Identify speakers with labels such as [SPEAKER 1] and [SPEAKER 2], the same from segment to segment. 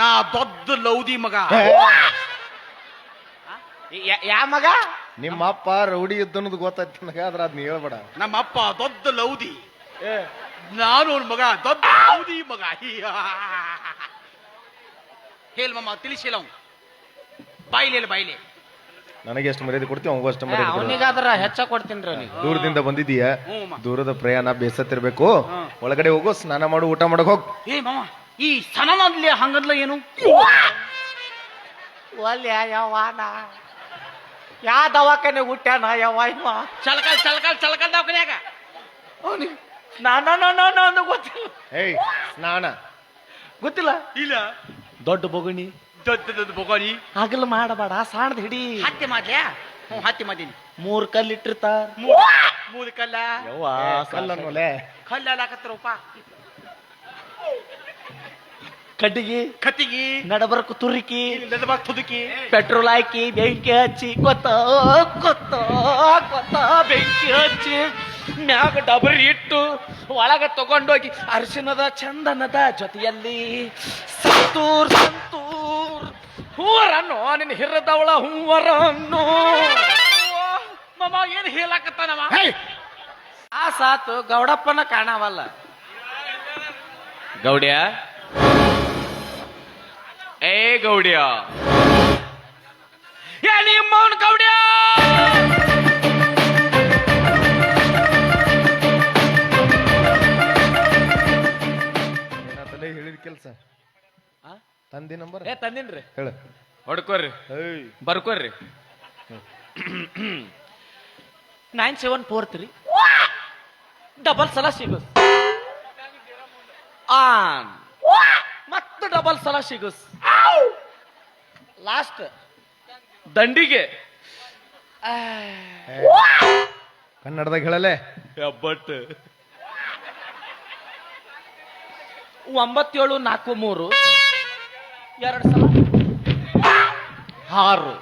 [SPEAKER 1] ನಾ ದೊಡ್ಡ ಲೌದಿ ಮಗ.
[SPEAKER 2] ಯಾ ಮಗ?
[SPEAKER 3] ನಿಮ್ಮ ಅಪ್ಪ ರೌಡಿ ಇದ್ದನ್ನೋದು ಗೊತ್ತಾಯ್ತು ನನಗೆ ಆದ್ರೆ ಅದ್ನ ಹೇಳ್ಬೇಡ.
[SPEAKER 1] ನಮ್ಮ ಅಪ್ಪ ದೊಡ್ಡ ಲೌದಿ. ನಾನು ಅವ್ನ ಮಗ ದೊಡ್ಡ ಲೌದಿ ಮಗ. ಹೇಲ್ ಮಮ್ಮ ತಿಳಿಸಿಲ್ಲ ಅವ್ನು. ಬಾಯ್ಲಿ ಹೇಳಿ ಬಾಯ್ಲಿ.
[SPEAKER 3] ನನಗೆ ಎಷ್ಟು ಮರ್ಯಾದೆ ಕೊಡ್ತೀವಿ ಅವಂಗೂ ಅಷ್ಟು ಮರ್ಯಾದೆ ಕೊಡು.
[SPEAKER 2] ಅವನಿಗಾದ್ರ ಹೆಚ್ಚ ಕೊಡ್ತೀನಿ ಅವನಿಗೆ
[SPEAKER 3] ದೂರದಿಂದ ಬಂದಿದೀಯ
[SPEAKER 1] ಹ್ಞೂ ಅಮ್ಮ.
[SPEAKER 3] ದೂರದ ಪ್ರಯಾಣ ಬೇಸತ್ತಿರಬೇಕು. ಒಳಗಡೆ ಹೋಗು ಸ್ನಾನ ಮಾಡು ಊಟ ಮಾಡಕ್ ಹೋಗ್.
[SPEAKER 1] ಏ ಮಾಮ ಈ ಸನನಲ್ಲಿ ಹಂಗದ್ಲ ಏನು?
[SPEAKER 2] ಒಲ್ಯ ಯವ್ವಾನ ಯಾ ದವಾಖಾನೆ ಹುಟ್ಟ್ಯಾನ ಯವ್ವ ಇವ
[SPEAKER 1] ಚಲಕಲ್ ಚಲಕಲ್ ಚಲಕಲ್ ದವಾಖಾನ್ಯಾಗ.
[SPEAKER 2] ಅವನಿ ಸ್ನಾನ ಅಂದ ಗೊತ್ತಿಲ್ಲ.
[SPEAKER 3] ಏಯ್ ಸ್ನಾನ.
[SPEAKER 2] ಗೊತ್ತಿಲ್ಲ?
[SPEAKER 1] ಇಲ್ಲ.
[SPEAKER 2] ದೊಡ್ಡ ಬೊಗಣಿ.
[SPEAKER 1] ದೊಡ್ಡ ದೊಡ್ಡ ಬೊಗಣಿ.
[SPEAKER 2] ಹಗಲು ಮಾಡಬೇಡ ಸಾಣದ ಹಿಡಿ.
[SPEAKER 1] ಹತ್ತಿ ಮಾಡ್ಲ್ಯಾ ಹ್ಞೂ ಹತ್ತಿ ಮಾಡೀನಿ.
[SPEAKER 2] ಮೂರ್ ಕಲ್ ಇಟ್ಟಿರ್ತಾರ.
[SPEAKER 1] ಮೂರು ಕಲ್ಲ.
[SPEAKER 2] ಯವ್ವ
[SPEAKER 3] ಕಲ್ಲ.
[SPEAKER 1] ಕಲ್ಲ ಹಾಕತ್ತಾರಪ್ಪ.
[SPEAKER 2] ಕಡ್ಡಿಗೆ
[SPEAKER 1] ಕತ್ತಿಗಿ
[SPEAKER 2] ನಡಬರಕು ತುರುಕಿ
[SPEAKER 1] ನೆದಬಾಗ್ ತುದುಕಿ.
[SPEAKER 2] ಪೆಟ್ರೋಲ್ ಹಾಕಿ ಬೆಂಕಿ ಹಚ್ಚಿ ಕೊತ್ತ ಕೊತ್ತ ಕೊತ್ತ ಬೆಂಕಿ ಹಚ್ಚಿ ಮ್ಯಾಗ ಡಬರಿ ಇಟ್ಟು ಒಳಗ ತಗೊಂಡೋಗಿ ಅರಿಶಿನದ ಚಂದನದ ಜೊತೆಯಲ್ಲಿ ಸಂತೂರ್ ಸಂತೂರ್ ಹೂವರನ್ನು ನಿನ್ನ ಹಿರದವಳ ಹೂವರನ್ನು.
[SPEAKER 1] ಏನ್ ಹೇಳಾಕತ್ತಾನವ?
[SPEAKER 2] ಆ ಸಾತು ಗೌಡಪ್ಪನ ಕಾಣವಲ್ಲ. ಗೌಡ್ಯ ಏ ಗೌಡ್ಯ. ಏ ನಿಮ್ಮವನ್ ಗೌಡ್ಯ.
[SPEAKER 3] ಹೇಳಿದ ಕೆಲಸ?
[SPEAKER 2] ಆ?
[SPEAKER 3] ತಂದಿ ನಂಬರ್?
[SPEAKER 2] ಏ ತಂದಿನ್ರಿ.
[SPEAKER 3] ಹೇಳ.
[SPEAKER 2] ಹೊಡ್ಕೋರಿ ಬರ್ಕೋರಿ nine seven four three double ಸಲ ಸಿಗೋದು ಆನ್ ಮತ್ತು ಡಬಲ್ ಸಲ ಸಿಗುಸ್. ಲಾಸ್ಟ್ ದಂಡಿಗೆ.
[SPEAKER 3] ಕನ್ನಡದಾಗ ಹೇಳಲೆ?
[SPEAKER 2] ಬಟ್ ಒಂಬತ್ತೇಳು ನಾಲ್ಕು ಮೂರು. ಎರಡು ಸಲ. ಆರು.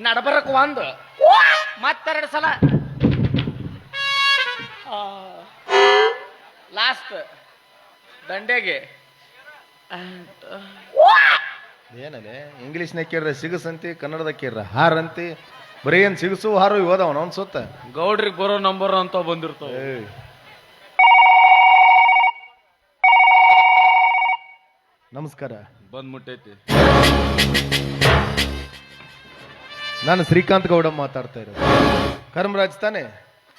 [SPEAKER 2] ನಡಬರಕ್ ಒಂದು. ಮತ್ತೆರಡು ಸಲ. ಲಾಸ್ಟ್ ದಂಡೆಗೆ.
[SPEAKER 3] ಏನಲೆ? ಇಂಗ್ಲೀಷ್ನಾಗ ಕೇಳ್ರೆ ಸಿಗಸಂತಿ ಕನ್ನಡದಾಗ ಕೇಳ್ರ ಹಾರಂತಿ. ಬರೀ ಏನ್ ಸಿಗಸು ಹಾರು ಹೋದವನ ಅವ್ನ ಸುತ್ತ?
[SPEAKER 2] ಗೌಡ್ರಿಗೆ ಬರೋ ನಂಬರ್ ಅಂತ ಬಂದಿರ್ತಾವ.
[SPEAKER 3] ನಮಸ್ಕಾರ ನಮಸ್ಕಾರ.
[SPEAKER 2] ಬಂದ್ಬಿಟ್ಟೈತಿ
[SPEAKER 3] ನಾನು ಶ್ರೀಕಾಂತ್ ಗೌಡ ಮಾತಾಡ್ತಾ ಇರೋದು. ಕರ್ಮರಾಜ್ ತಾನೆ?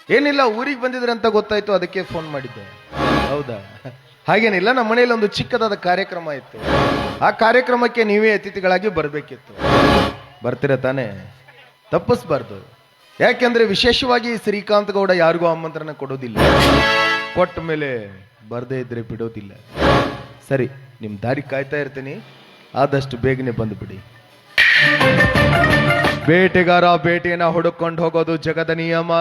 [SPEAKER 3] ಏನಿಲ್ಲ ಊರಿಗೆ ಬಂದಿದ್ರೆ ಅಂತ ಗೊತ್ತಾಯ್ತು ಅದಕ್ಕೆ ಫೋನ್ ಮಾಡಿದ್ದೆ. ಹೌದಾ? ಹಾಗೇನಿಲ್ಲ, ನಮ್ಮ ಮನೆಯಲ್ಲಿ ಒಂದು ಚಿಕ್ಕದಾದ ಕಾರ್ಯಕ್ರಮ ಇತ್ತು. ಆ ಕಾರ್ಯಕ್ರಮಕ್ಕೆ ನೀವೇ ಅತಿಥಿಗಳಾಗಿ ಬರಬೇಕಿತ್ತು. ಬರ್ತೀರ ತಾನೆ? ತಪ್ಪಿಸ್ಬಾರ್ದು. ಯಾಕೆಂದ್ರೆ ವಿಶೇಷವಾಗಿ ಶ್ರೀಕಾಂತ್ ಗೌಡ ಯಾರಿಗೂ ಆಮಂತ್ರಣ ಕೊಡೋದಿಲ್ಲ. ಕೊಟ್ಟ ಮೇಲೆ ಬರದೇ ಇದ್ರೆ ಬಿಡೋದಿಲ್ಲ. ಸರಿ, ನಿಮ್ ದಾರಿ ಕಾಯ್ತಾ ಇರ್ತೀನಿ. ಆದಷ್ಟು ಬೇಗನೆ ಬಂದುಬಿಡಿ. ಬೇಟೆಗಾರ ಬೇಟೆಯನ್ನ ಹುಡುಕೊಂಡು ಹೋಗೋದು ಜಗದ ನಿಯಮ.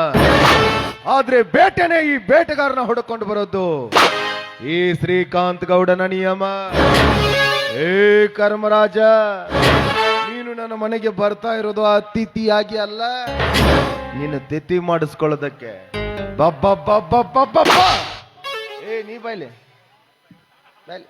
[SPEAKER 3] ಆದ್ರೆ ಬೇಟೆನೆ ಈ ಬೇಟೆಗಾರನ ಹುಡುಕೊಂಡು ಬರೋದು ಈ ಶ್ರೀಕಾಂತ್ ಗೌಡನ ನಿಯಮ. ಏ ಕರ್ಮರಾಜ, ನೀನು ನನ್ನ ಮನೆಗೆ ಬರ್ತಾ ಇರೋದು ಅತಿಥಿಯಾಗಿ ಅಲ್ಲ. ನೀನು ತಿಥಿ ಮಾಡಿಸ್ಕೊಳ್ಳೋದಕ್ಕೆ. ಏ, ನೀ ಬಾಯ್ಲೆ ಬಾಯ್ಲೆ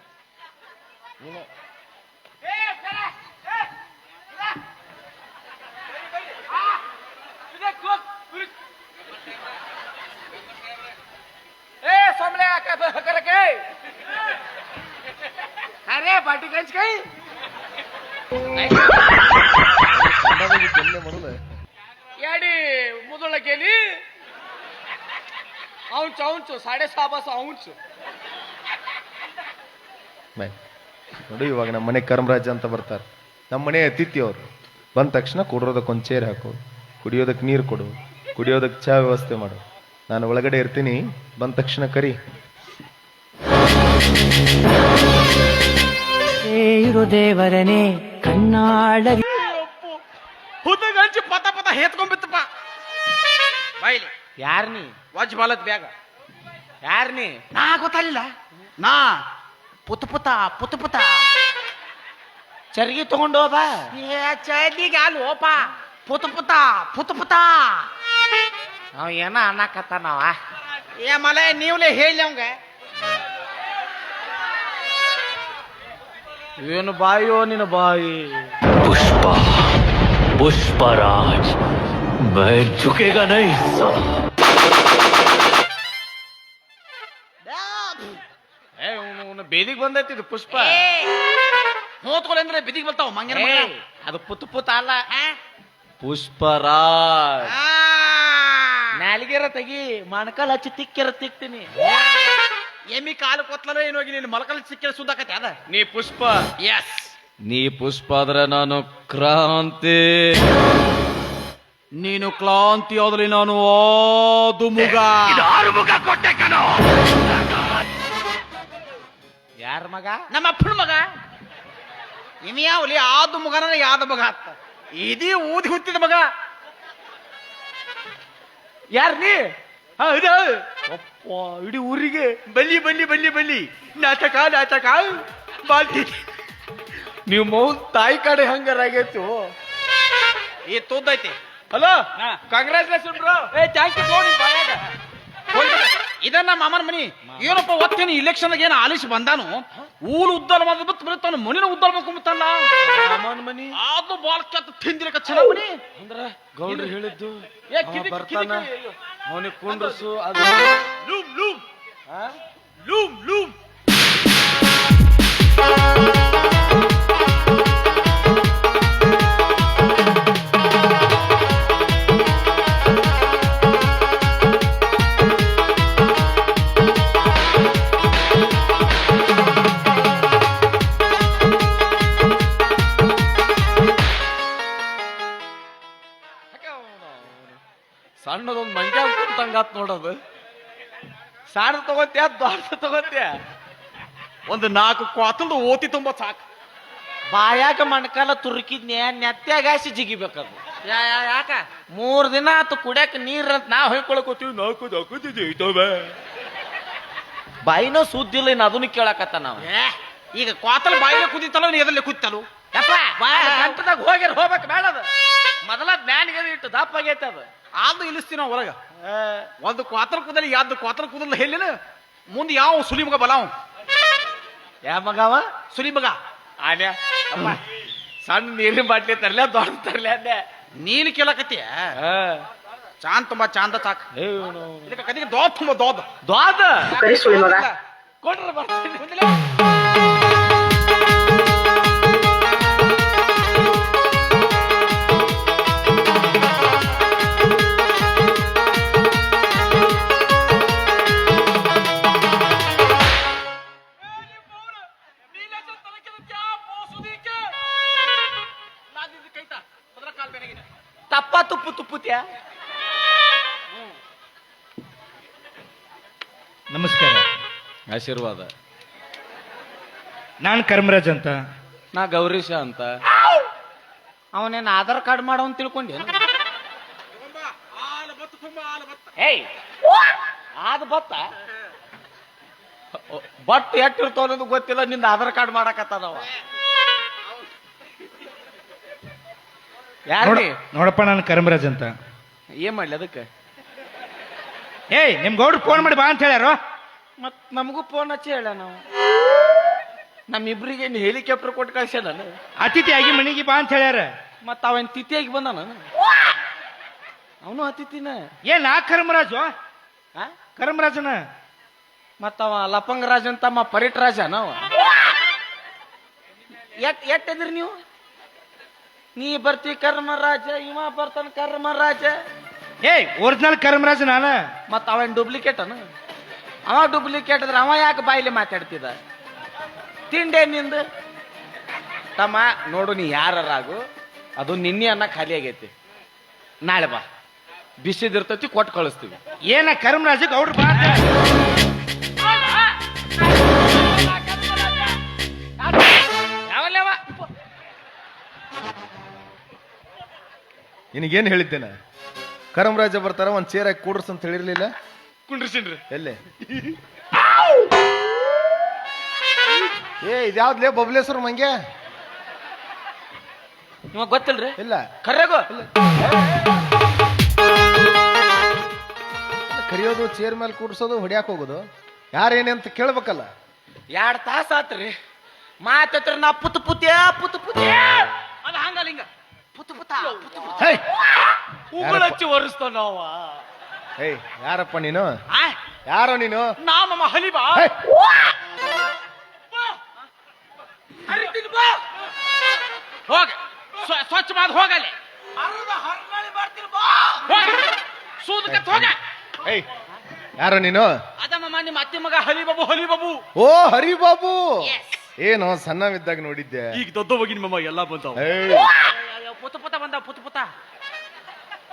[SPEAKER 2] ನೋಡಿ ಸಾಡೆ
[SPEAKER 3] ಸಾಬಾಸ ನೋಡು ಇವಾಗ ನಮ್ಮ ಮನೆ ಕರ್ಮರಾಜ ಅಂತ ಬರ್ತಾರೆ. ನಮ್ಮ ಮನೆ ಅತಿಥಿ ಅವರು. ಬಂದ ತಕ್ಷಣ ಕುಡಿಯೋದಕ್ಕೊಂದು ಚೇರ್ ಹಾಕು ಕುಡಿಯೋದಕ್ಕೆ ನೀರು ಕೊಡು. ಕುಡಿಯೋದಕ್ಕೆ ಚಹಾ ವ್ಯವಸ್ಥೆ ಮಾಡು. ನಾನು ಒಳಗಡೆ ಇರ್ತೀನಿ. ಬಂದ ತಕ್ಷಣ ಕರಿ.
[SPEAKER 4] ಸೇರು ದೇವರನೇ ಕಣ್ಣಾಳರಿ.
[SPEAKER 1] ಹುದ್ದಗಂಜಿ ಪತ ಪತ ಹೇತ್ಕೊಂಡ್ಬಿತ್ತಪ್ಪ. ಬಾಯ್ಲಿ
[SPEAKER 2] ಯಾರ್ ನೀ?
[SPEAKER 1] ವಜ್ ಬಾಲತ್ ಬೇಗ
[SPEAKER 2] ಯಾರ್ ನೀ?
[SPEAKER 1] ನಾ ಗೊತ್ತಾಗಿಲ್ಲ ನಾ ಪುತ ಪುತ ಪುತ ಪುತ.
[SPEAKER 2] ಚರ್ಗಿ ತಗೊಂಡು ಹೋದ
[SPEAKER 1] ಏ ಚಲಿಗೆ ಅಲ್ವೋಪ ಪುತ ಪುತ ಪುತ ಪುತ.
[SPEAKER 2] ಅವ ಏನ ಅನ್ನಕತ್ತಾನವ.
[SPEAKER 1] ಏ ಮಲೆ ನೀವ್ಲೆ ಹೇಳಿ ಅವಂಗ.
[SPEAKER 2] ಏನು ಬಾಯಿಯೋ ನಿನ್ನ ಬಾಯಿ?
[SPEAKER 5] ಪುಷ್ಪ ಪುಷ್ಪರಾಜ್ ಮೈ ಝುಕೇಗಾ ನೈ
[SPEAKER 2] ಏ ಬೇದಿಗೆ ಬಂದೈತಿ ಇದು ಪುಷ್ಪ.
[SPEAKER 1] ಮೂತ್ಕೊಳೆ ಅಂದ್ರೆ ಬಿದಿಗೆ ಬರ್ತಾವ ಮಂಗಿನ
[SPEAKER 2] ಅದು ಪುತ್ ಪುತ್ ಅಲ್ಲ. ಪುಷ್ಪರಾಜ್. ನಾಲಿಗೆರ ತೆಗಿ ಮಣಕಾಲ್ ಹಚ್ಚಿ ತಿಕ್ಕಿರ ತಿಕ್ತೀನಿ.
[SPEAKER 1] ಎಮ್ಮಿ ಕಾಲು ಕೊತ್ಲಲ್ಲ ಹೋಗಿ ನೀನು ಮೊಳಕಲ್ ಸಿಕ್ಕಿರ ಸುದ್ದಾಕತ್ತೆ ಅದ?
[SPEAKER 2] ನೀ ಪುಷ್ಪ.
[SPEAKER 1] ಎಸ್
[SPEAKER 2] ನೀ ಪುಷ್ಪ ಆದ್ರೆ ನಾನು ಕ್ರಾಂತಿ.
[SPEAKER 1] ನೀನು ಕ್ಲಾಂತಿ ಆದ್ರೆ ನಾನು ಓದು ಮುಗ
[SPEAKER 2] ಯಾರ ಮಗ?
[SPEAKER 1] ನಮ್ಮ ಅಪ್ಪನ ಮಗ. ಇವ ಯಾವಲಿ ಆದು ಮಗನ ಯಾದ ಮಗ ಅತ್ತ ಇದೀ ಊದಿ ಹುತ್ತಿದ ಮಗ.
[SPEAKER 2] ಯಾರ್ ನೀ?
[SPEAKER 1] ಹೌದ.
[SPEAKER 2] ಅಪ್ಪ ಇಡೀ ಊರಿಗೆ
[SPEAKER 1] ಬಲ್ಲಿ ಬಲ್ಲಿ ಬಲ್ಲಿ ಬಲ್ಲಿ. ನಾಟಕ ನಾಟಕ. ಬಾಲ್ಟಿ.
[SPEAKER 2] ನೀವು ಮೌ ತಾಯಿ ಕಡೆ ಹಂಗಾರಾಗೈತು.
[SPEAKER 1] ಈ ತೋದೈತಿ
[SPEAKER 2] ಹಲೋ ಕಾಂಗ್ರೆಚುಲೇಷನ್ ಬ್ರೋ ಏ ಥ್ಯಾಂಕ್ ಯು ನೋಡಿ ಬಾಯಾಗ.
[SPEAKER 1] ಇದನ್ನ ಮಾಮನ ಮನಿ. ಏನಪ್ಪ ಒತ್ತೇನು ಇಲೆಕ್ಷನ್ ಏನು ಆಲಿಸಿ ಬಂದಾನು? ಊರು ಉದ್ದಾರ ಮಾಡ ಬಿತ್ತು ತನ್ನ ಮನಿನ ಉದ್ದಾರ ಮಾಡ್ಕೊಂಬಿತ್ತಲ್ಲ
[SPEAKER 2] ಮನಿ?
[SPEAKER 1] ಅದು ಬಾಲ್ ಕೆತ್ತ ತಿಂದಿರಕ ಚೆನ್ನಾಗ್ ಮನಿ.
[SPEAKER 2] ಅಂದ್ರ ಗೌಡ್ರು ಹೇಳಿದ್ದು
[SPEAKER 1] ಏ, ಕಿರಿಕ್-
[SPEAKER 2] ಬರ್ತಾನ. ಅವನಿಗೆ ಕುಂಡ್ರಸು ಅದು
[SPEAKER 1] ಲೂಮ್ ಲೂಮ್? Loom loom.
[SPEAKER 2] ಸಣ್ಣ ತಗೋತ್ಯಾ ದ್ವಾರ್ಸ ತಗೋತ್ಯಾ
[SPEAKER 1] ಒಂದು ನಾಲ್ಕು ಕ್ವಾತಲ್ದು ಓತಿ ತುಂಬ ಸಾಕು.
[SPEAKER 2] ಬಾಯಾಗ ಮಣ್ಕಾಲ ತುರುಕಿದ್ನೆ ನೆತ್ತಾಗಾಸಿ ಜಿಗಿಬೇಕದು. ಯಾ ಯಾ ಯಾಕ? ಮೂರ್ ದಿನ ಆತು ಕುಡ್ಯಾಕ ನೀರ್ ಅಂತ ನಾವ್ ಹೊಯ್ಕೊಳಕೋತೀವಿ ನಾಲ್ಕು ದಕ್ಕದಿದೆ ಬಾಯಿನೋ ಸುದ್ದಿಲ್ಲ ಇನ್ನು ಅದನ್ನು ಕೇಳಕತ್ತ ನಾವು.
[SPEAKER 1] ಈಗ ಕ್ವಾತಲ್ ಬಾಯಿನ ಕುದಿತಲ್ಲ ನೀ ಎದಲ್ಲೇ ಕುದಿತಲು
[SPEAKER 2] ಯಪ್ಪ ಗಂಟದಾಗ ಹೋಗ್ಯಾರ ಹೋಗ್ಬೇಕು ಬೇಡದು ಮೊದಲ ಜ್ಞಾನಿಗೆ ಇಟ್ಟು ದಪ್ಪ ಆಗೈತೆ ಅದು.
[SPEAKER 1] ಆದ್ರೂ ಇಳಿಸ್ತೀವಿ ನಾವು ಹೊರಗ. ಒಂದು ಕ್ವಾತ್ರ ಕುದಲಿ ಯಾವ್ದು ಕ್ವಾತ್ರ ಕುದಲ್ ಹೇಳಿಲ್ಲ? ಮುಂದೆ ಯಾವ ಸುಲಿ ಮಗ ಬಲಾವ್?
[SPEAKER 2] ಯಾ ಮಗವ
[SPEAKER 1] ಸುಲಿ ಮಗ
[SPEAKER 2] ಆನೆ. ಅಪ್ಪ ಸಣ್ಣ ನೀರಿನ ಬಾಟ್ಲಿ ತರ್ಲೆ ದೊಡ್ಡ ತರ್ಲೆ ಅಂದೆ.
[SPEAKER 1] ನೀನು ಕೇಳಕತ್ತೀಯ ಚಾಂದ್ ತುಂಬಾ ಚಾಂದ ಸಾಕ್. ಇದಕ್ಕೆ ಕದಿಗೆ ದೋದ್ ತುಂಬ ದೋದ್.
[SPEAKER 2] ದ್ವಾದ ಕೊಟ್ರ ಬರ್ತೀನಿ. ತುಪ್ಪುತ್ಯಾ?
[SPEAKER 6] ನಮಸ್ಕಾರ.
[SPEAKER 2] ಆಶೀರ್ವಾದ.
[SPEAKER 6] ನಾನು ಕರ್ಮರಾಜ್ ಅಂತ.
[SPEAKER 2] ನಾ ಗೌರೀಶ ಅಂತ. ಅವನೇನು ಆಧಾರ್ ಕಾರ್ಡ್ ಮಾಡವನ್ ತಿಳ್ಕೊಂಡೆ? ಏಯ್! ಆದ ಬತ್ತ? ಬಟ್ ಎಟ್ಟಿರ್ತಾವ ಅನ್ನೋದು ಗೊತ್ತಿಲ್ಲ ನಿಂದ ಆಧಾರ್ ಕಾರ್ಡ್ ಮಾಡಕತ್ತದವ. ಯಾರ
[SPEAKER 6] ನೋಡ- ನೋಡಪ್ಪ ನಾನು ಕರ್ಮರಾಜ್ ಅಂತ.
[SPEAKER 2] ಏನ್ ಮಾಡ್ಲಿ ಅದಕ್ಕೆ?
[SPEAKER 6] ಏಯ್ ನಿಮ್ ಗೌಡ್ರು ಫೋನ್ ಮಾಡಿ ಬಾ ಅಂತ ಹೇಳ್ಯಾರ?
[SPEAKER 2] ಮತ್ ನಮಗೂ ಫೋನ್ ಹಚ್ಚಿ ಹೇಳ ನಾವು. ನಮ್ಮಿಬ್ರಿಗೆ ಹೆಲಿಕಾಪ್ಟರ್ ಕೊಟ್ಟು
[SPEAKER 6] ಕಳ್ಸ್ಯಾನ ಆಗಿ ಮನೆಗೆ ಬಾ ಅಂತ ಹೇಳ್ಯಾರ.
[SPEAKER 2] ಮತ್ ಅವನ್ ತಿಥಿಯಾಗಿ ಬಂದಾನ ಅವನು. ಅತಿಥಿನ.
[SPEAKER 6] ಏನ್ ಆ ಕರ್ಮರಾಜು?
[SPEAKER 2] ಆ?
[SPEAKER 6] ಕರ್ಮರಾಜನ?
[SPEAKER 2] ಮತ್ತ ಅವ ಲಪಂಗ ರಾಜ ಅಂತ ಅಮ್ಮ ಪರಿಟ್ ರಾಜ ನಾವ ಎಟ್ ಎಟ್ ಎದ್ರಿ ನೀವು? ನೀ ಬರ್ತಿ ಕರ್ಮರಾಜ ಇವ ಬರ್ತಾನ ಕರ್ಮರಾಜ.
[SPEAKER 6] ಏಯ್ ಒರಿಜಿನಲ್ ಕರ್ಮರಾಜ ನಾನ?
[SPEAKER 2] ಮತ್ತ ಅವನ್ ಡೂಪ್ಲಿಕೇಟ್ ಅನ? ಅವ ಡೂಪ್ಲಿಕೇಟ್ ಅಂದ್ರೆ ಅವ ಯಾಕೆ ಬಾಯಿಲಿ ಮಾತಾಡ್ತಿದ? ತಿಂಡೆ ನಿಂದು. ತಮ್ಮ ನೋಡು ನೀ ಯಾರಾಗು ಅದು ನಿನ್ನೆ ಅನ್ನ ಖಾಲಿ ಆಗೈತಿ. ನಾಳೆ ಬಾ. ಬಿಸಿದಿರ್ತೈತಿ ಕೊಟ್ಟು ಕಳಿಸ್ತೀವಿ.
[SPEAKER 6] ಏನ ಕರ್ಮರಾಜಕ್ಕೆ ಗೌಡ್ರು ಬಾ
[SPEAKER 3] ನಿನಗೇನು ಹೇಳಿದ್ದೇನೆ? ಕರಮರಾಜ ಬರ್ತಾರ ಒಂದು ಚೇರ್ ಹಾಕಿ ಕೂಡ್ರಸ್ ಅಂತ ಹೇಳಿರ್ಲಿಲ್ಲ?
[SPEAKER 2] ಕುಂಡ್ರಿಸಿನ್ರಿ.
[SPEAKER 3] ಎಲ್ಲೇ? ಏ ಇದ್ಯಾವ್ದ್ಲೇ ಬಬ್ಲೇಶ್ವರ ಮಂಗೆ
[SPEAKER 2] ನಿಮಗೆ ಗೊತ್ತಿಲ್ರಿ?
[SPEAKER 3] ಇಲ್ಲ.
[SPEAKER 2] ಕರೆಗೋ
[SPEAKER 3] ಕರಿಯೋದು ಚೇರ್ ಮೇಲೆ ಕೂಡ್ಸೋದು ಹೊಡ್ಯಾಕ್ ಹೋಗೋದು. ಯಾರೇನೆ ಅಂತ ಕೇಳ್ಬೇಕಲ್ಲ?
[SPEAKER 2] ಎರಡ್ ತಾಸ ಆತ್ರಿ. ಮಾತತ್ರ ನಾ ಪುತ್ ಪುತ್ಯ ಪುತ್ ಪುತ್ಯ.
[SPEAKER 1] ಅದ ಹಂಗಲ್ಲ ಹಿಂಗ. ಪುತ್ ಪುತ ಪುತ್ ಪುತ.
[SPEAKER 3] ಹೇ.
[SPEAKER 2] ಉಗುಳಚ್ಚಿ ಒರೆಸ್ತಾನವ
[SPEAKER 3] ಏಯ್ ಯಾರಪ್ಪ ನೀನು?
[SPEAKER 1] ಆ,
[SPEAKER 3] ಯಾರೋ ನೀನು?
[SPEAKER 1] ನಾ ಮಹಲಿಬಾ ಹಲಿಬಾ?
[SPEAKER 3] ಹೇ,
[SPEAKER 1] ಹರಿತೀನಿ ಬಾ. ಹೋಗ. ಸ್ವ- ಸ್ವಚ್ಛ ಮಾಡಿ ಬಾ. ಹೋಗ. ಸೂದಕತ್ ಹೋಗ.
[SPEAKER 3] ಏಯ್ ಯಾರೋ ನೀನು?
[SPEAKER 1] ಅದಮ್ಮ ನಿಮ್ಮ ಅತ್ತೆ ಮಗ ಹಲಿ ಬಾಬು ಹಲಿ ಬಾಬು
[SPEAKER 3] ಓ ಹರಿಬಾಬು. ಏನು ಸಣ್ಣವಿದ್ದಾಗ ನೋಡಿದ್ದೆ.
[SPEAKER 1] ಈಗ ದೊಡ್ಡ ಹೋಗಿ ಮಮ್ಮ ಎಲ್ಲ ಬಂದವ.
[SPEAKER 3] ಏಯ್
[SPEAKER 1] ಪುತ ಪುತ ಬಂದ ಪುತ ಪುತ.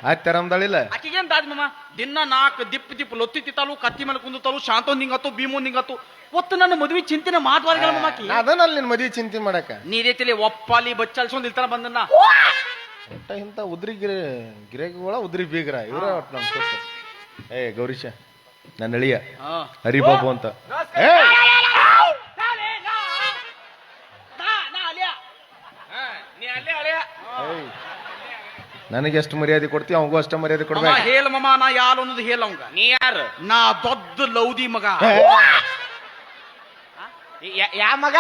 [SPEAKER 3] ಆಯ್ತಾರಮ್ದಾಳಿಲ್ಲ
[SPEAKER 1] ಆಕಿಗೇನ್ ದಾದ್ ಮಮ್ಮ ದಿನ ನಾಲ್ಕು ದಿಪ್ ದಿಪ್ ಲೊತ್ತಿ ತಿತ್ತಾಲು ಕತ್ತಿ ಮೇಲೆ ಕುಂದುತ್ತಾಲು ಶಾಂತೊಂದ್ ಹಿಂಗತ್ತು ಭೀಮೊಂದ್ ಹಿಂಗತ್ತು ಒತ್ತು ನನ್ನ ಮದ್ವಿ ಚಿಂತಿನ ಮಾತುವಾರಿಗಳ ಮಮ್ಮ ಆಕಿ?
[SPEAKER 3] ಅದನ್ನ ಅಲ್ಲಿ ಮದ್ವಿ ಚಿಂತೆ ಮಾಡಕ.
[SPEAKER 1] ನೀರೇ ರೀತಿಲಿ ಒಪ್ಪಾಲಿ ಬಚ್ಚಲ್ಸೊಂದ್ ಇಲ್ತಾನ ಬಂದನ್ನ?
[SPEAKER 3] ಒಟ್ಟ ಇಂತ ಉದ್ರಿ ಗಿರೆ ಗಿರೇಗಳ ಉದ್ರಿ ಬೀಗ್ರ ಇವ್ರ ಒಟ್ಟು ನಮ್ಮ ಏ ಗೌರೀಶ ನನ್ನ ಅಳಿಯ ಹರಿಬಾಬು ಅಂತ. ಏಯ್! ನನಗೆ ಎಷ್ಟು ಮರ್ಯಾದೆ ಕೊಡ್ತೀವಿ ಅವಂಗೂ ಅಷ್ಟೇ ಮರ್ಯಾದೆ ಕೊಡ್ಬೇಕು.
[SPEAKER 1] ಹೇಳ ಮಮ್ಮ ನಾ ಯಾರು ಅನ್ನೋದು ಹೇಳ ಅವಂಗ.
[SPEAKER 2] ನೀ ಯಾರು?
[SPEAKER 1] ನಾ ದೊಡ್ಡ ಲೌದಿ ಮಗ.
[SPEAKER 2] ಯಾ ಮಗ?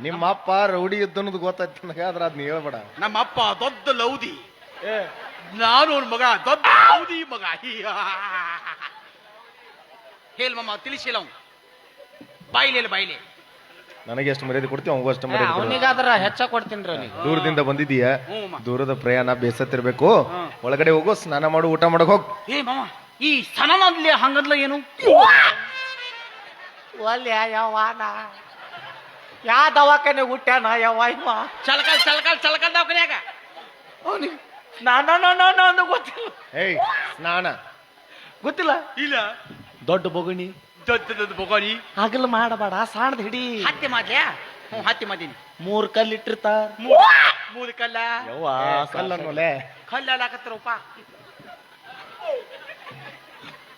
[SPEAKER 3] ನಿಮ್ಮ ಅಪ್ಪ ರೌಡಿ ಇದ್ದನ್ನೋದು ಗೊತ್ತಾಯ್ತು ನನಗೆ ಆದ್ರೆ ಅದನ್ನ ಹೇಳ್ಬೇಡ.
[SPEAKER 1] ನಮ್ಮ ಅಪ್ಪ ದೊಡ್ಡ ಲೌದಿ. ನಾನು ಅವ್ನ ಮಗ ದೊಡ್ಡ ಲೌದಿ ಮಗ. ಹೇಳ ಮಮ್ಮ ತಿಳಿಸಿಲ್ಲ ಅವ್ನು ಬಾಯ್ಲಿ ಬಾಯ್ಲಿ.
[SPEAKER 3] ನನಗೆ ಎಷ್ಟು ಮರ್ಯಾದೆ ಕೊಡ್ತೀವಿ ಅವಂಗೂ ಅಷ್ಟು ಮರ್ಯಾದೆ
[SPEAKER 2] ಅವನಿಗಾದ್ರ ಹೆಚ್ಚ ಕೊಡ್ತೀನಿ ಅವನಿಗೆ.
[SPEAKER 3] ದೂರದಿಂದ ಬಂದಿದೀಯ.
[SPEAKER 1] ಹ್ಞೂ.
[SPEAKER 3] ದೂರದ ಪ್ರಯಾಣ ಬೇಸತ್ತಿರ್ಬೇಕು. ಒಳಗಡೆ ಹೋಗು ಸ್ನಾನ ಮಾಡು ಊಟ ಮಾಡಕ್ ಹೋಗ್.
[SPEAKER 1] ಏ ಮಾಮ ಈ ಸನನದ್ಲಿ ಹಂಗದ್ಲ ಏನು?
[SPEAKER 2] ಒಲ್ಯ ಯವ್ವಾನ ಯಾ ದವಾಖಾನೆ ಹುಟ್ಟ್ಯಾನ ಯವ್ವ ಇವ?
[SPEAKER 1] ಚಲಕಲ್ ಚಲಕಲ್ ಚಲಕಲ್ ದವಾಖಾನ್ಯಾಗ.
[SPEAKER 2] ಅವನಿಗೆ ನಾನು ನಾನು ಅಂದು ಗೊತ್ತಿಲ್ಲ.
[SPEAKER 3] ಏಯ್ ಸ್ನಾನ.
[SPEAKER 2] ಗೊತ್ತಿಲ್ಲ?
[SPEAKER 1] ಇಲ್ಲ.
[SPEAKER 2] ದೊಡ್ಡ ಬೊಗಣಿ.
[SPEAKER 1] ದೊಡ್ಡ ದೊಡ್ಡ ಬೊಗಾನಿ
[SPEAKER 2] ಹಗಲು ಮಾಡಬೇಡ ಸಾಣದ್ ಹಿಡಿ.
[SPEAKER 1] ಹತ್ತಿ ಮಾಡ್ಲ್ಯಾ? ಹ್ಞೂ ಹತ್ತಿ ಮಾಡೀನಿ
[SPEAKER 2] ಮೂರ್ ಕಲ್ ಇಟ್ಟಿರ್ತಾರ.
[SPEAKER 1] ಮೂರು ಕಲ್ಲ?
[SPEAKER 2] ಯವ್ವಾ
[SPEAKER 1] ಕಲ್ಲ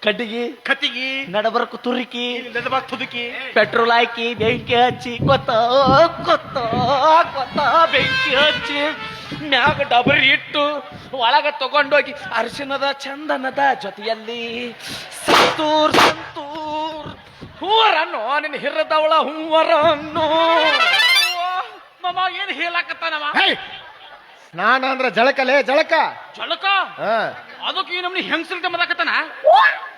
[SPEAKER 2] ಕಡ್ಡಿಗಿ
[SPEAKER 1] ಕತ್ತಿಗಿ.
[SPEAKER 2] ನಡಬರ್ಕು ತುರುಕಿ.
[SPEAKER 1] ನೆದಬಾಗ್ ತುದುಕಿ.
[SPEAKER 2] ಪೆಟ್ರೋಲ್ ಹಾಕಿ ಬೆಂಕಿ ಹಚ್ಚಿ ಕೊತ್ತ ಕೊತ್ತ ಕೊತ್ತ ಬೆಂಕಿ ಹಚ್ಚಿ ಮ್ಯಾಗ ಡಬರಿ ಇಟ್ಟು ಒಳಗ ತಗೊಂಡೋಗಿ ಅರಿಶಿನದ ಚಂದನದ ಜೊತೆಯಲ್ಲಿ ಸಂತೂರ್ ಸಂತೂರ್. ಹೂವರನ್ನು ನಿನ್ನ ಹಿರದವಳ ಹೂವರನ್ನು.
[SPEAKER 1] ಮಾಮ ಏನ್ ಹೇಳಕತ್ತಾನವ!
[SPEAKER 3] ಸ್ನಾನ ಅಂದ್ರ ಜಳಕಲೇ ಜಳಕ.
[SPEAKER 1] ಜಳಕ?
[SPEAKER 3] ಹಾ.
[SPEAKER 1] ಅದಕ್ಕೆ ನಮ್ನಿ ಹೆಂಗಸರಿಟ ಮದಾಕತ್ತಾನ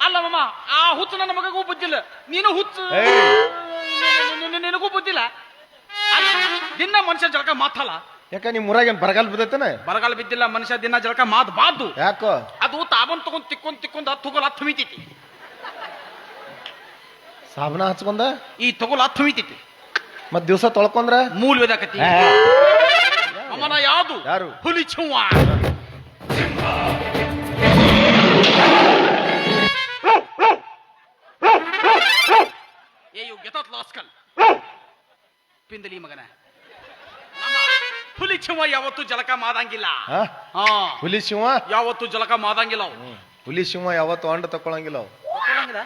[SPEAKER 1] ಅಲ್ಲ ಮಮ್ಮ ಆ ಹುಚ್ಚು ನನ್ನ ಮಗಗೂ ಬುದ್ಧಿಲ್ಲ. ನೀನು ಹುಚ್ಚು? ನಿನಗೂ ಬುದ್ಧಿಲ್ಲ? ಅಲ್ಲ, ದಿನ ಮನುಷ್ಯ ಜಳಕ ಮಾತಲ್ಲ.
[SPEAKER 3] ಯಾಕ ನಿಮ್ ಊರಾಗೇನ್ ಬರಗಾಲ ಬಿದ್ದೈತನ?
[SPEAKER 1] ಬರಗಾಲ ಬಿದ್ದಿಲ್ಲ ಮನುಷ್ಯ ದಿನ ಜಳಕ ಮಾತ್ ಬಾದ್ದು.
[SPEAKER 3] ಯಾಕೋ?
[SPEAKER 1] ಅದು ತಾಬನ್ ತಗೊಂಡ್ ತಿಕ್ಕೊಂಡ್ ತಿಕ್ಕೊಂಡ್ ಹತ್ತು ತಗೊಲ್ ಹತ್ತು ಮಿತೈತಿ
[SPEAKER 3] ಸಾಬನ ಹಚ್ಕೊಂಡ?
[SPEAKER 1] ಈ ತಗೊಲ್ ಹತ್ತು ಮಿತೈತಿ
[SPEAKER 3] ಮತ್ ದಿವ್ಸ ತೊಳ್ಕೊಂಡ್ರ?
[SPEAKER 1] ಮೂಲ ವೇದಾಕತಿ ಅಮ್ಮನ ಯಾವುದು
[SPEAKER 3] ಯಾರು?
[SPEAKER 1] ಹುಲಿ ಚುವ್ವ. ಏ ಇವ್ ಗೆತತ್ ಲಾಸ್ಕಲ್. ಪಿಂದಲಿ ಮಗನ. ಹುಲಿ ಚುವ ಯಾವತ್ತು ಜಲಕ ಮಾದಂಗಿಲ್ಲ.
[SPEAKER 3] ಹಾ?
[SPEAKER 1] ಹಾ.
[SPEAKER 3] ಹುಲಿ ಶಿವ
[SPEAKER 1] ಯಾವತ್ತು ಜಲಕ ಮಾದಂಗಿಲ್ಲ ಅವು
[SPEAKER 3] ಹುಲಿ ಶಿವ ಯಾವತ್ತು ಅಂಡ ತಕೊಳಂಗಿಲ್ಲ ಅವು
[SPEAKER 1] ತಕೊಳಂಗಿಲ್ಲ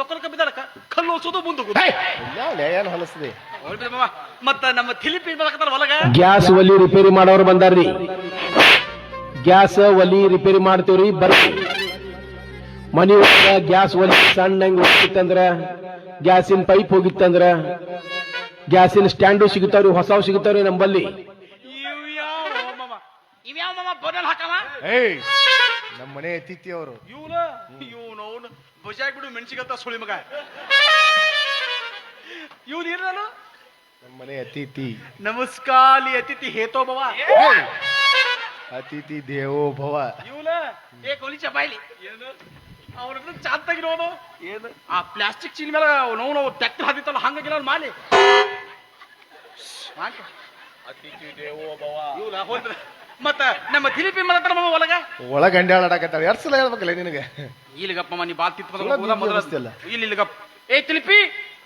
[SPEAKER 1] ತಕೊಳಕ ಬಿದ್ದಳಕ ಕಲ್ಲು ಓಸೋದು ಮುಂದೆ
[SPEAKER 3] ಇಲ್ಲಾಳೆ, ಏನ್ ಹೊಲಸ್ದಿ.
[SPEAKER 1] ಮತ್ತ ನಮ್ಮ ಫಿಲಿಪೀನ್ ಬರಕತ್ತಾರ ಹೊಲಗ?
[SPEAKER 7] ಗ್ಯಾಸ್ ಒಲಿ ರಿಪೇರಿ ಮಾಡೋರು ಬಂದಾರ್ರಿ. ಗ್ಯಾಸ್ ಒಲಿ ರಿಪೇರಿ ಮಾಡ್ತೀವ್ರಿ ಬರ್ರಿ. ಮನಿ ಒಳಗ ಗ್ಯಾಸ್ ಒಲಿ ಸಣ್ಣ ಹೆಂಗ್ ಹೋಗಿತ್ತಂದ್ರ ಗ್ಯಾಸಿನ ಪೈಪ್ ಹೋಗಿತ್ತಂದ್ರ ಗ್ಯಾಸಿನ ಸ್ಟ್ಯಾಂಡು ಸಿಗುತ್ತಾವ್ರಿ ಹೊಸವ್ ಸಿಗುತ್ತಾವ್ರಿ ನಂಬಲ್ಲಿ.
[SPEAKER 1] ನಮ್ಮನೆ ಯಾವ ಮಾಮ ಬೋನಲ್ ಹಾಕವ?
[SPEAKER 3] ಏಯ್ ನಮ್ಮ ಮನೆ ಅತಿಥಿ ಅವರು.
[SPEAKER 1] ಇವನ? ಇವನು ಬಜಾಯ್ ಬಿಡು ಮೆಣಸಿಗತ್ತ ಸುಳಿ ಮಗ. ಇವನು ಏನ್
[SPEAKER 3] ನಮ್ಮ ಮನೆ ಅತಿಥಿ.
[SPEAKER 1] ನಮಸ್ಕಾರ ಅತಿಥಿ ಹೇತೋ ಬವ
[SPEAKER 3] ಏಯ್! ಅತಿಥಿ ದೇವೋ ಭವ
[SPEAKER 1] ಇವನ? ಏ ಕೊಲಿ ಚಪಾಯಿಲಿ. ಏನು? ಅವ್ರ ಚಾಂತಾಗಿರೋನು ಏನು? ಆ ಪ್ಲಾಸ್ಟಿಕ್ ಚೀಲ ಮೇಲೆ ನೋವು ನಾವು ಟ್ಯಾಕ್ಟರ್ ಹಾದಿತ್ತಲ್ಲ ಹಂಗಾಗಿಲ್ಲ ಅವ್ರು ಮಾಲಿ. ಅತಿಥಿ ದೇವೋ ಭವ ಇವನ ಹೋದ್ರ ಮತ್ತ ನಮ್ಮ ದಿಲೀಪಿ ಮಲತ್ತಾರ ಮಾಮ ಒಳಗ
[SPEAKER 3] ಒಳಗ? ಗಂಡ್ಯಾಳಾಡಕತ್ತಾಳ ಎರಡ್ ಸಲ ಹೇಳ್ಬೇಕಲ್ಲ ನಿನಗೆ?
[SPEAKER 1] ಇಲ್ಲಿಗಪ್ಪ ನೀ ಬಾತ್.
[SPEAKER 3] ಇಲ್ಲಿ
[SPEAKER 1] ಇಲ್ಲಿಗಪ್ಪ ಏ ತಿಲಿಪಿ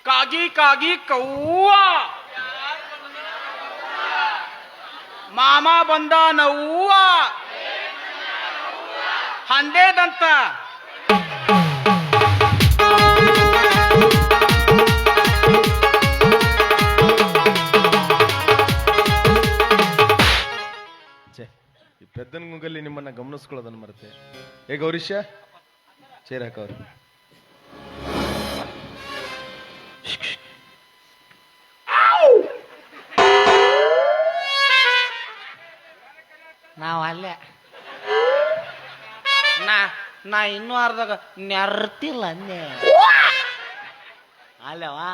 [SPEAKER 1] ಕಾಗಿ ಕಾಗಿ ಕವ್ವ. ಮಾಮ ಬಂದ ನವ್ವ. ಹಂದೇದಂತ.
[SPEAKER 3] ಗುದ್ದನ್ಗುಂಗಲ್ಲಿ ನಿಮ್ಮನ್ನ ಗಮನಿಸ್ಕೊಳ್ಳೋದನ್ನ ಮರೆತೆ. ಏ ಗೌರೀಶ, ಚೇರ್ ಹಾಕವ್ರು.
[SPEAKER 2] ನಾವು ಅಲ್ಲೇ. ನಾ ನಾ ಇನ್ನೂ ಅರ್ಧಾಗ ನೆರ್ತಿಲ್ಲ ಅನ್ನೇ. ಅಲ್ಲವಾ?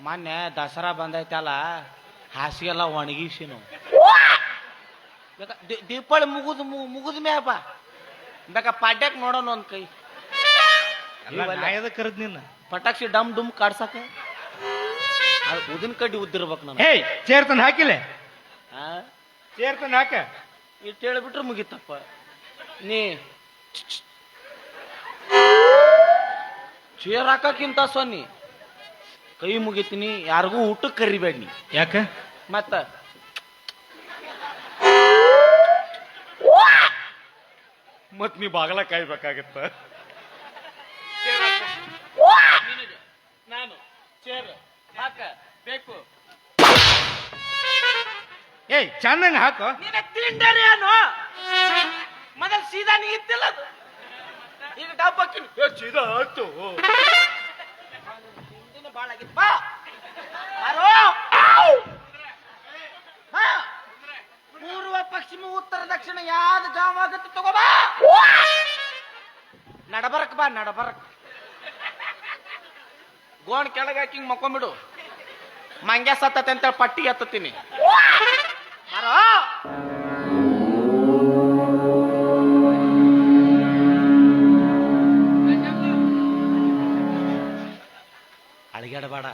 [SPEAKER 2] ಮೊನ್ನೆ ದಸರಾ ಬಂದೈತಲ್ಲ, ಹಾಸಿಗೆಲ್ಲ ಒಣಗಿಸಿ ನಾವು ಬೇಕಾ ದೀ- ದೀಪಾವಳಿ ಮುಗಿದು ಮುಗಿದ ಮ್ಯಾಪ? ಬೇಕಾ ಪಾಡ್ಯಕ್ ನೋಡೋಣ ಒಂದ್ ಕೈ.
[SPEAKER 6] ಅಲ್ಲ ನಾ ಎದಕ್ ಕರೆದ್ ನಿನ್ನ.
[SPEAKER 2] ಪಟಾಕ್ಷಿ ಡಮ್ ಡುಮ್ ಕಾಡ್ಸಕ? ಅದು ಉದಿನ ಕಡ್ಡಿ ಉದ್ದಿರ್ಬೇಕು ನಾನು
[SPEAKER 6] ಹೇ ಚೇರ್ ತಂದು ಹಾಕಿಲ್ಲ
[SPEAKER 2] ಆ?
[SPEAKER 6] ಚೇರ್ ತಂದು ಹಾಕ.
[SPEAKER 2] ಇಟ್ಟು ಹೇಳ್ಬಿಟ್ರೆ ಮುಗೀತಪ್ಪ. ನೀ ಚೇರ್ ಹಾಕಕ್ಕಿಂತ ಸೊನ್ನಿ. ಕೈ ಮುಗಿತೀನಿ ಯಾರಿಗೂ ಊಟಕ್ಕೆ ಕರಿಬೇಡ. ನೀ
[SPEAKER 6] ಯಾಕ?
[SPEAKER 2] ಮತ್ತ ಮತ್ ನೀ ಬಾಗಲ ಕಾಯ್ಬೇಕಾಗತ್ತ. ನಾನು ಚೇರ್ ಹಾಕ ಬೇಕು.
[SPEAKER 6] ಏಯ್ ಚಂದಂಗ ಹಾಕೋ.
[SPEAKER 2] ನಿನ್ನ ತಿಂಡರಿ ಏನು ಮೊದಲು ಸೀದಾ ನೀ ಇತ್ತಿಲ್ಲ ಅದು. ಈಗ ಡಬ್ಬಕ್ಕಿ ಹಾಕಿನಿ. ಸೀದಾ ಆಯ್ತು ಭಾಳ ಆಗಿತ್ತು ಬಾ ಬಾರೋ. ಬಾ. ಪೂರ್ವ ಪಶ್ಚಿಮ ಉತ್ತರ ದಕ್ಷಿಣ ಯಾವ್ದು ಜಾವ ಆಗುತ್ತೆ ತಗೋಬಾ ನಡಬರಕ್ ಬಾ, ನಡಬರಕ್. ಗೋಣ್ ಕೆಳಗೆ ಹಾಕಿ ಹಿಂಗ್ ಮಕ್ಕೊಂಬಿಡು ಮಂಗ್ಯ ಸತ್ತತೆ ಅಂತೇಳಿ ಪಟ್ಟಿ ಎತ್ತತೀನಿ ಬರೋ. ಅಳಿಗಾಡಬೇಡ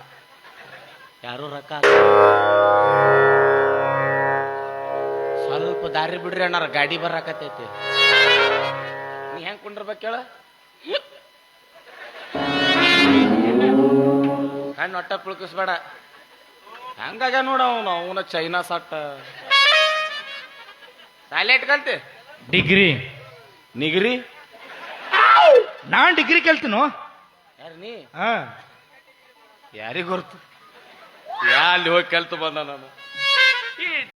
[SPEAKER 2] ಯಾರು ರೊಕ್ಕ. ಸ್ವಲ್ಪ ದಾರಿ ಬಿಡ್ರಿ ಅಣ್ಣಾರ ಗಾಡಿ ಬರಾಕತೈತಿ ನೀ ಹೆಂಗ್ ಕುಂಡಿರ್ಬೇಕು ಕೇಳ? ಕಣ್ಣು ಹೊಟ್ಟೆ ಪುಳ್ಕಿಸ್ಬೇಡ. ಹಂಗಾಗ ನೋಡ ಅವನು ಅವನ ಚೈನಾ ಸಟ್ಟ ಸಾಲೆ ಇಟ್ಕಲ್ತಿ
[SPEAKER 6] ಡಿಗ್ರಿ.
[SPEAKER 2] ನಿಗ್ರಿ?
[SPEAKER 6] ನಾನ್ ಡಿಗ್ರಿ ಕೇಳ್ತೀನ?
[SPEAKER 2] ಯಾರು ನೀ?
[SPEAKER 6] ಹಾ.
[SPEAKER 2] ಯಾರಿಗ್ ಗೊತ್ತು ಯಾ ಅಲ್ಲಿ ಹೋಗಿ ಕೇಳ್ತು ಬಂದ ನಾನು.